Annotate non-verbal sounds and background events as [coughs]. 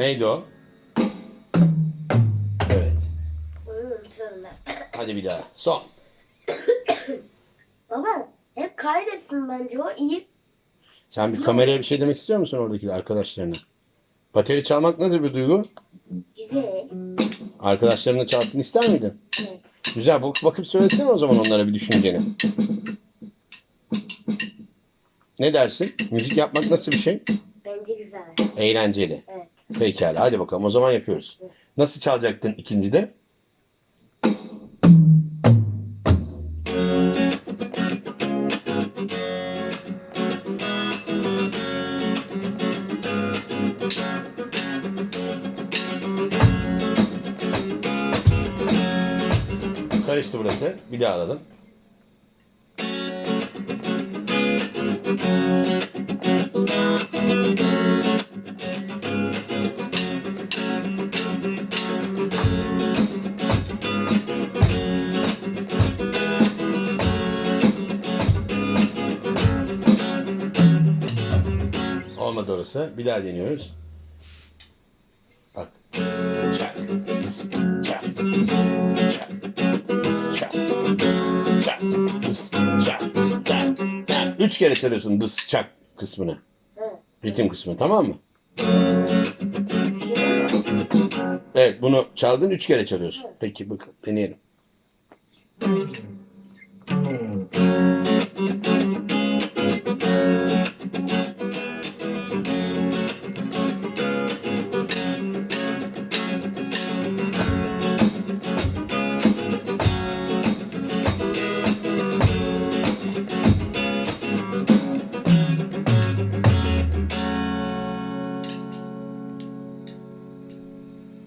Neydi o? Evet. [coughs] Hadi bir daha. Son. [coughs] Baba hep kaydetsin bence o iyi. Sen bir kameraya bir şey demek istiyor musun oradaki arkadaşlarına? Bateri çalmak nasıl bir duygu? Güzel. Arkadaşlarına çalsın ister miydin? Evet. Güzel. Bak, bakıp söylesene o zaman onlara bir düşünceni. Ne dersin? Müzik yapmak nasıl bir şey? Bence güzel. Eğlenceli. Evet. Pekala hadi bakalım o zaman yapıyoruz. Nasıl çalacaktın ikincide? Karıştı burası. Bir daha alalım. Olmadı orası. Bir daha deniyoruz. Bak. Çak. Tıs, çak. Tıs, çak. Tıs, çak. Tıs, çak. Tıs, çak. çak, çak. Üç kere çalıyorsun dıs çak kısmını. Ritim kısmı tamam mı? Evet bunu çaldın üç kere çalıyorsun. Peki bakın deneyelim.